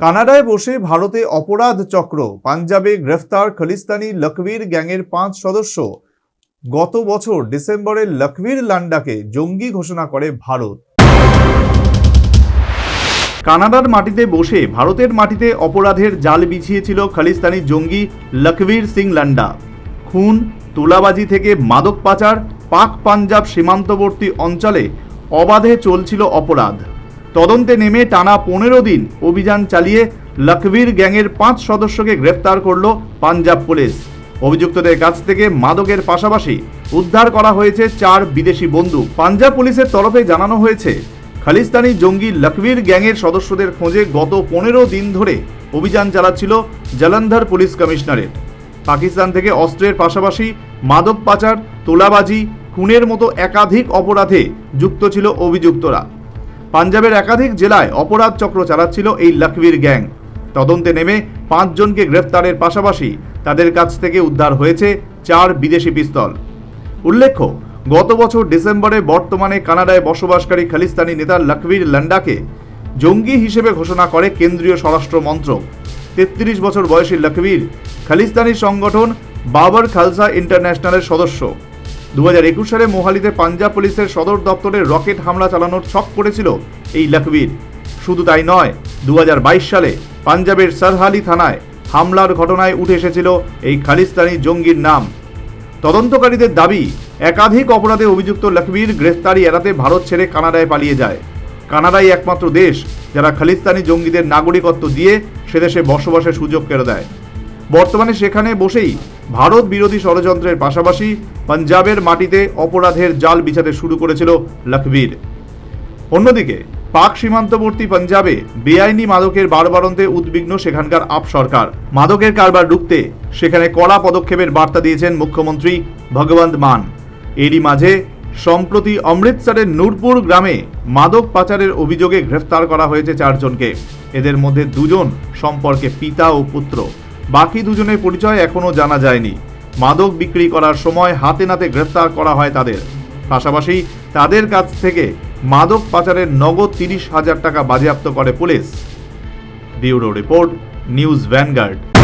কানাডায় বসে ভারতে অপরাধ চক্র। পাঞ্জাবে গ্রেফতার খালিস্তানি লকবীর গ্যাংয়ের পাঁচ সদস্য। গত বছর ডিসেম্বরে লকবীর লান্ডাকে জঙ্গি ঘোষণা করে ভারত। কানাডার মাটিতে বসে ভারতের মাটিতে অপরাধের জাল বিছিয়েছিল খালিস্তানি জঙ্গি লকবীর সিং লান্ডা। খুন, তোলাবাজি থেকে মাদক পাচার, পাক পাঞ্জাব সীমান্তবর্তী অঞ্চলে অবাধে চলছিল অপরাধ। তদন্তে নেমে টানা পনেরো দিন অভিযান চালিয়ে লকবীর গ্যাংয়ের পাঁচ সদস্যকে গ্রেফতার করল পাঞ্জাব পুলিশ। অভিযুক্তদের কাছ থেকে মাদকের পাশাপাশি উদ্ধার করা হয়েছে চার বিদেশি বন্দুক। পাঞ্জাব পুলিশের তরফে জানানো হয়েছে, খালিস্তানি জঙ্গি লকবীর গ্যাংয়ের সদস্যদের খোঁজে গত পনেরো দিন ধরে অভিযান চালাচ্ছিল জলন্ধর পুলিশ কমিশনারেট। পাকিস্তান থেকে অস্ত্রের পাশাপাশি মাদক পাচার, তোলাবাজি, খুনের মতো একাধিক অপরাধে যুক্ত ছিল অভিযুক্তরা। পাঞ্জাবের একাধিক জেলায় অপরাধ চক্র চালাচ্ছিল এই লকবীর গ্যাং। তদন্তে নেমে পাঁচজনকে গ্রেফতারের পাশাপাশি তাদের কাছ থেকে উদ্ধার হয়েছে চার বিদেশি পিস্তল। উল্লেখ্য, গত বছর ডিসেম্বরে বর্তমানে কানাডায় বসবাসকারী খালিস্তানি নেতা লকবীর লান্ডাকে জঙ্গি হিসেবে ঘোষণা করে কেন্দ্রীয় স্বরাষ্ট্র মন্ত্রক। তেত্রিশ বছর বয়সী লকবীর খালিস্তানি সংগঠন বাবার খালসা ইন্টারন্যাশনালের সদস্য। দু সালে মোহালিতে পাঞ্জাব পুলিশের সদর দপ্তরে রকেট হামলা চালানোর ছক করেছিল এই লকবীর। শুধু তাই নয় দু সালে পাঞ্জাবের সরহালি থানায় হামলার ঘটনায় উঠে এসেছিল এই খালিস্তানি জঙ্গির নাম। তদন্তকারীদের দাবি, একাধিক অপরাধে অভিযুক্ত লখবীর গ্রেফতারি এড়াতে ভারত ছেড়ে কানাডায় পালিয়ে যায়। কানাডাই একমাত্র দেশ যারা খালিস্তানি জঙ্গিদের নাগরিকত্ব দিয়ে সেদেশে বসবাসের সুযোগ কেড়ে দেয় বর্তমানে সেখানে বসেই ভারত বিরোধী ষড়যন্ত্রের পাশাপাশি পাঞ্জাবের মাটিতে অপরাধের জাল বিছাতে শুরু করেছিল লখবীর। অন্যদিকে, পাক সীমান্তবর্তী পাঞ্জাবে বেআইনি মাদকের বারবারন্তে উদ্বিগ্ন সেখানকার আপ সরকার। মাদকের কারবার রুখতে সেখানে কড়া পদক্ষেপের বার্তা দিয়েছেন মুখ্যমন্ত্রী ভগবন্ত মান। এরই মাঝে, সম্প্রতি অমৃতসরের নূরপুর গ্রামে মাদক পাচারের অভিযোগে গ্রেফতার করা হয়েছে চারজনকে। এদের মধ্যে দুজন সম্পর্কে পিতা ও পুত্র। বাকি দুজনের পরিচয় এখনও জানা যায়নি। মাদক বিক্রি করার সময় হাতে নাতে গ্রেপ্তার করা হয় তাদের। পাশাপাশি তাদের কাছ থেকে মাদক পাচারের নগদ তিরিশ হাজার টাকা বাজেয়াপ্ত করে police. Bureau report, news vanguard.